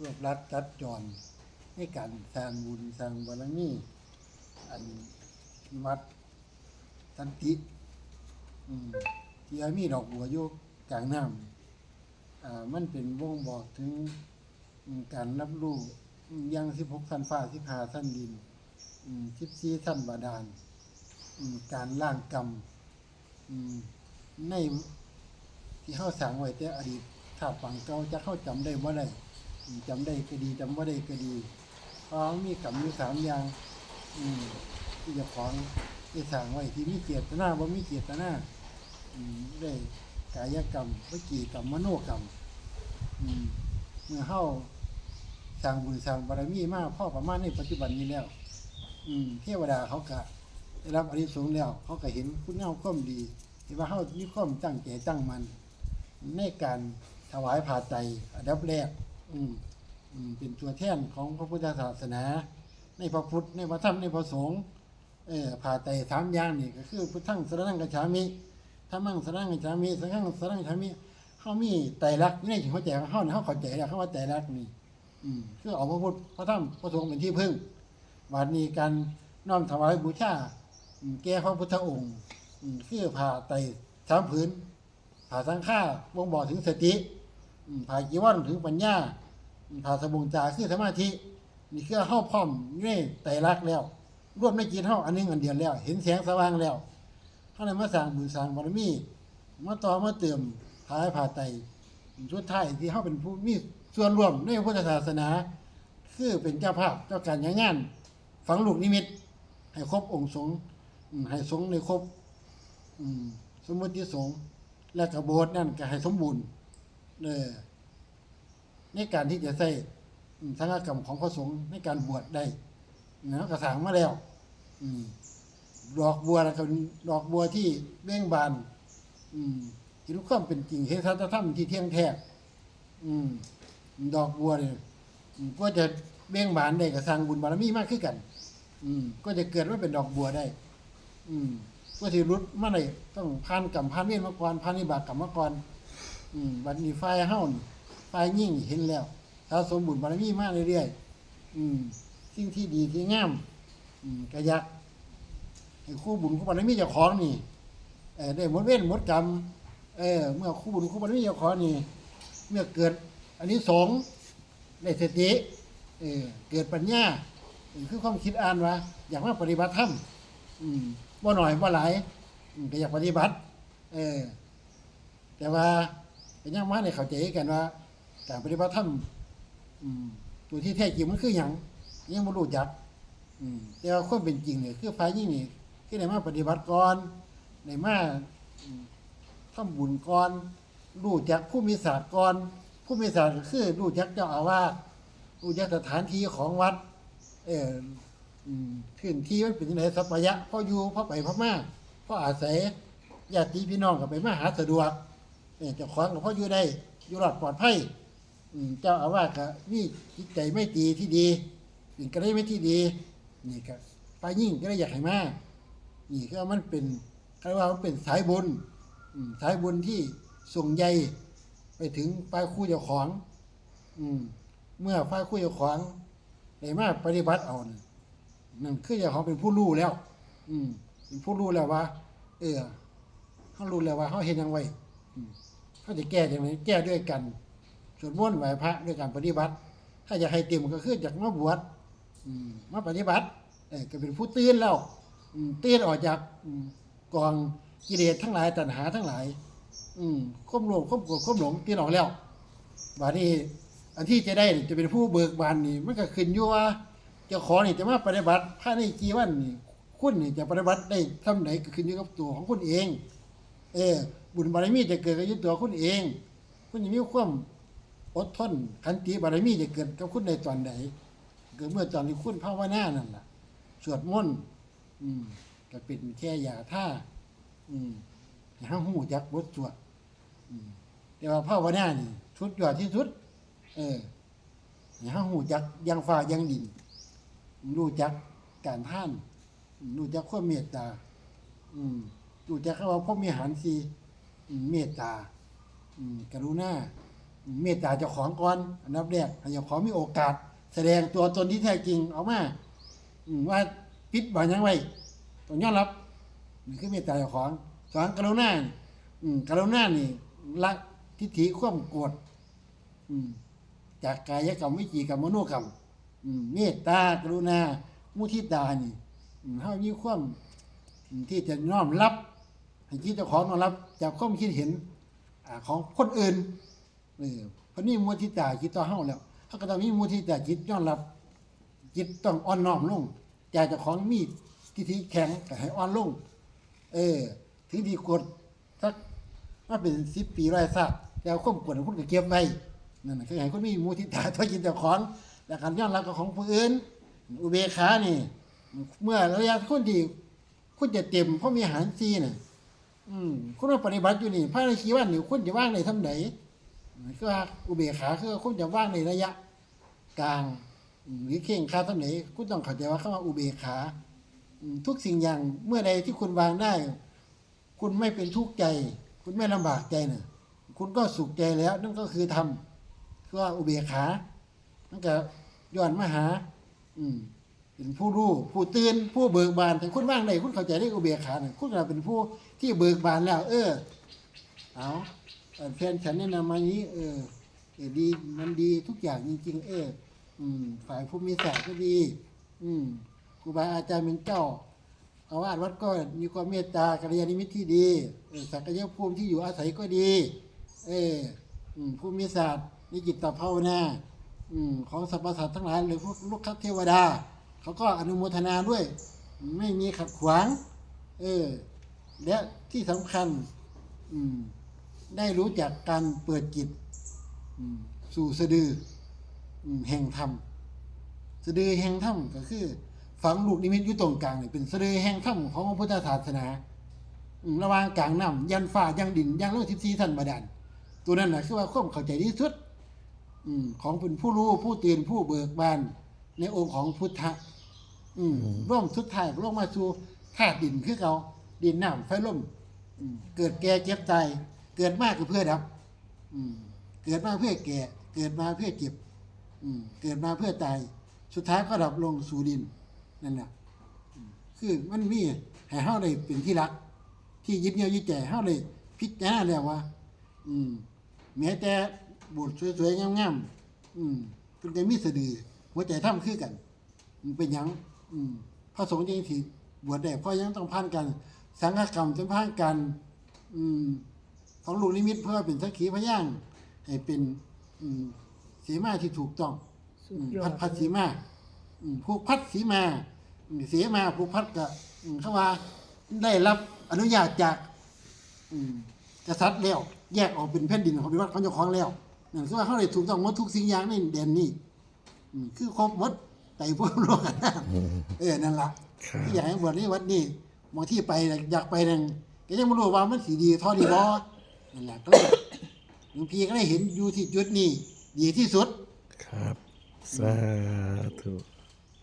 รวบรัดจัดจรในการสร้างบุญสร้างบารมีอันวัดสันติอืมที่มีดอกบัวอยู่กลางน้ำอ่ามันเป็นวงบอกถึงการรับรู้ยังสิบหกชั้นฟ้าสิบห้าชั้นดินสิบสี่ชั้นบาดาลการล่างกรรมในที่เข้าสังไว้แต่อดีตถ้าฝังเก่าจะเข้าจำได้ว่าได้ จำได้ก็ดีจำว่าได้ก็ดีเพราะมีกรรมอยู่สามอย่าง อืมที่จะของที่สั่งไว้ที่มีเจตนาบ่มีเจตนาอืมได้กายกรรมวิจีกรรมมโนกรรมอืมเมื่อเฮาสร้างบุญสร้างบารมีมากพ่อประมาณในปัจจุบันนี้แล้ว อืมเทวดาเขาก็ได้รับอานิสงส์แล้ว เขาก็เห็นคุณงามความดีเห็นว่าเฮามีความตั้งใจตั้งมันในการถวายผ้าไตรอันดับแรก อืมอืมเป็นตัวแท่นของพระพุทธศาสนา ในพระพุทธในพระธรรมในพระสงฆ์เออผ่าไตรสามอย่างนี่ก็คือพุทธังสรณังกัจฉามิธรรมังสรณังกัจฉามิสังฆังสรณังกัจฉามิเฮามีไตรลักษณ์อยู่ในหัวใจของเฮาเนี่ยเฮาเข้าใจแล้วคำว่าไตรลักษณ์นี่อืมคือเอาพระพุทธพระธรรมพระสงฆ์เป็นที่พึ่งวันนี้การน้อมถวายบูชาแก่พระพุทธองค์คือผ่าไตรสามผืนผ่าสังฆาบ่งบอกถึงสติผ่าจีวรถึงปัญญา อืมผ่าสบงจาคือสมาธินี่คือเฮาพร้อมอยู่ในไตรลักษณ์แล้วรวมในจิตเฮาอันนึงอันเดียวแล้ว เห็นแสงสว่างแล้วเฮาเลยมาสร้างบุญสร้างบารมีมาต่อมาเติมพายผ่าไตรสุดท้ายที่เฮาเป็นผู้มีส่วนร่วมในพุทธศาสนา คือเป็นเจ้าภาพเจ้าการงาน ฝังลูกนิมิต ให้ครบองค์สงฆ์ให้สงฆ์ในครบอืมสมมติสงฆ์และกระโบสนั่นก็ให้สมบูรณ์เออ ในการที่จะใส่อืมสังฆกรรมของพระสงฆ์ในการบวชได้นะกระสางมาแล้วดอกบัวแล้วก็ดอกบัวที่เบ่งบานอืมเห็นความเป็นจริงเห็นสัจธรรมที่เที่ยงแท้อืมดอกบัวเนี่ยก็จะเบ่งบานได้กระสร้างบุญบารมีมากขึ้นกัน อืม ก็จะเกิดว่าเป็นดอกบัวได้ อืมก็ที่รุดมาได้ต้องผ่านกรรมผ่านเวรมาก่อนผ่านนิบากกรรมมาก่อน อืมบัดนี้ไฟเฮานี่ ไฟยิ่งเห็นแล้วสะสมบุญบารมีมากเรื่อยๆอืมสิ่งที่ดีที่งามอืมก็อยากคู่บุญคู่บารมีเจ้าของนี่เออได้หมดเว้นหมดกรรมเออเมื่อคู่บุญคู่บารมีเจ้าของนี่ เมื่อเกิด อันนี้สงได้สติเออเกิดปัญญาคือความคิดอ่านว่าอยากมาปฏิบัติธรรมอืมบ่หน่อยบ่หลายก็อยากปฏิบัติ เออ แต่ว่าเป็นยังมาในเข้าใจกันว่า การปฏิบัติธรรมอืมตัวที่แท้จริงมันคือหยังยังบ่รู้จักอืมแต่ว่าความเป็นจริงเนี่ยคือฝ่ายยิ่งนี่คือได้มาปฏิบัติก่อนได้มาทำบุญก่อนรู้จักผู้มีศาสตร์ก่อนผู้มีศาสตร์คือรู้จักเจ้าอาวาสรู้จักสถานที่ของวัด เอออืมพื้นที่มันเป็นจังไดสัพยะพ่ออยู่พ่อไปพ่อมาพ่ออาศัยญาติพี่น้องก็ไปมาหาสะดวกเออเจ้าของก็พออยู่ได้อยู่รอดปลอดภัย อืมเจ้าอาวาสก็มีจิตใจไม่ดีที่ดีสิ่งก็ได้ไม่ที่ดี นี่ก็ไปยิ่งก็ได้อยากให้มากนี่ก็มันเป็นเขาเรียกว่ามันเป็นสายบุญอืมสายบุญที่ส่งใยไปถึงฝ่ายคู่เจ้าของ อืม เมื่อฝ่ายคู่เจ้าของได้มาปฏิบัติเอานี่นั่นคือเจ้าของเป็นผู้รู้แล้ว อืมเป็นผู้รู้แล้วว่า เออเขารู้แล้วว่าเขาเห็นยังไงเขาจะแก้ยังไงแก้ด้วยกัน วดมนต์ไหว้พระด้วยการปฏิบัติ ถ้าอยากให้เต็มก็คือจากมาบวชมาปฏิบัติก็เป็นผู้ตื่นแล้วตื่นออกจากกองกิเลสทั้งหลายตัณหาทั้งหลายอืมคบโลภควบโกรธควบหลงตื่นออกแล้วบาดนี้อันที่จะได้จะเป็นผู้เบิกบานนี่มันก็ขึ้นอยู่ว่าจ้าขอนี่จะมาปฏิบัติภายในกี่วันนี่คุณนี่จะปฏิบัติได้ทำไหนก็ขึ้นอยู่กับตัวของคุณเอง เออบุญบารมีจะเกิดกับอยุตัวคุณเอง คุณจะมีความ อดทนขันติบารมีจะเกิดกับคุณในตอนใดเกิดเมื่อตอนที่คุณภาวนานั่นล่ะ สวดมนต์อืมก็เป็นแค่ยาท่าอืมให้ห้าหูจักบทสวดอืมแต่ว่าภาวนานี่ชุดยอดที่สุด เออให้ห้าหูจักยังฟ้ายังดิน รู้จักการท่าน รู้จักความเมตตา อืมรู้จักคำว่าพ่อมีหารสีเมตตา อืมกรุณา เมตตาเจ้าของก่อนอันดับแรกให้เจ้าของมีโอกาส แสดงตัวตนที่แท้จริงออกมาอืมว่าปิดบังหยังไว้ต้องยอมรับนี่คือเมตตาเจ้าของสองกรุณาอืมกรุณานี่ละทิฏฐิความโกรธอืมจากกายกรรมวิจีกรรมมโนกรรมอืมเมตตากรุณา มุทิตานี่อืมเฮามีความที่จะน้อมรับให้คิดเจ้าของน้อมรับ จากความคิดเห็นของคนอื่น เออพราะนี่มุทิตาจิตต่อเฮาแล้วเฮาก็ต้องมีมุทิตาจิตยอมรับ จิตต้องอ่อนน้อมลงใจเจ้าของมีทิฏฐิแข็งก็ให้อ่อนลง เออ ถึงดีกดสักมาเป็น10ปีร้อยสักแต่เอาความกดของคุณก็เก็บไว้นั่นน่ะคือให้คนมีมุทิตาต่อจิตเจ้าของและการยอมรับกับของผู้อื่นอุเบกขานี่ เมื่อระยะคนที่คุณจะเต็มเพราะมีอาหารซีน่ะ อืมคุณมาปฏิบัติอยู่นี่ภายในชีวันนี่คุณจะว่างในทำไหน คืออุเบกขาคือคุณจะว่างในระยะกลางหรือเข่งคาทำไหนคุณต้องเข้าใจว่าคำว่าอุเบกขาทุกสิ่งอย่างเมื่อใดที่คุณวางได้ คุณไม่เป็นทุกข์ใจ คุณไม่ลำบากใจเน่ะคุณก็สุขใจแล้วนั่นก็คือทำคือว่าอุเบกขานั่นก็ย้อนมาหา อืมเป็นผู้รู้ผู้ตื่นผู้เบิกบานแต่คุณว่างใดคุณเข้าใจได้อุเบกขาเนี่ยคุณก็เป็นผู้ที่เบิกบานแล้ว เออเอา แฟนฉันแนะนำมานี้ เออเออดีมันดีทุกอย่างจริง ๆ เออ อืม ฝ่ายผู้มีศาสตร์ก็ดี อืมครูบาอาจารย์เป็นเจ้า อาวาสวัดก็มีความเมตตากัลยาณมิตที่ดีเออศักยภูมิที่อยู่อาศัยก็ดี เอออืมผู้มีศาสตร์มีจิตตภาวนาอืมของสรรพสัตว์ทั้งหลายหรือพวกลูกคับเทวดา เขาก็อนุโมทนาด้วย ไม่มีขัดขวาง เออ และที่สำคัญ อืม ได้รู้จักการเปิดจิตอืมสู่สะดืออืมแห่งธรรมสะดือแห่งธรรมก็คือ ฝังลูกนิมิตอยู่ตรงกลางนี่เป็นสะดือแห่งธรรมของพระพุทธศาสนาอืมระหว่างกลางน้ำยันฟ้ายังดินยังโลกทิพย์สีทันบาดาลตัวนั้นนะคือว่าความเข้าใจที่สุดอืมของเป็นผู้รู้ผู้ตื่นผู้เบิกบาน ในองค์ของพุทธะอืมร่วมสุดท้ายลงมาสู่ธาตุดินคือเขาดินน้ำไฟลมอืมเกิดแก่เจ็บตาย เกิดมากก็เพื่อดับเกิดมาเพื่อแก่ เกิดมาเพื่อเจ็บเกิดมาเพื่อตาย สุดท้ายก็ดับลงสู่ดินนั่นแหละคือมันมีให้เฮาได้เป็นที่รัก ที่ยึดเหนี่ยวยึดใจเฮาได้พิจารณาแล้วว่า อืมแม้แต่บุตรสวยๆงามๆอืมเพิ่นก็มีสะดือหัวใจทำคือกันมันเป็นหยังอืมพระสงฆ์จริงสิบวชได้เพราะยังต้องผ่านกัน สังฆกรรมจะผ่านกัน อืม ของลูกนิมิตเพื่อเป็นสักขีพยานให้เป็นอืมสีมาที่ถูกต้องสุอืดมยอพัดดพัดสีมาอืมผูกพัดสีมาอืมเสียมาผูกพัดก็อืมเขาว่าได้รับอนุญาตจากอืมกษัตริย์แล้วแยกออกเป็นแผ่นดินของพิวัตรของเจ้าของแล้วนั่นคือว่าเขาได้ถูกต้องหมดทุกสิ่งอย่างในแดนนี้อืมคือครบหมดไต่พวกโลกกันนะเออนั่นล่ะ ครับ ที่อยากให้บวชนี้วัดนี้บางที่ไปอยากไปนั่นก็ยังไม่รู้ว่ามันสีดีเท่อดีบ่ นั่นแหละก็เลยหลวงพี่ก็ได้เห็นอยู่ที่จุดนี้ดีที่สุดครับ สาธุ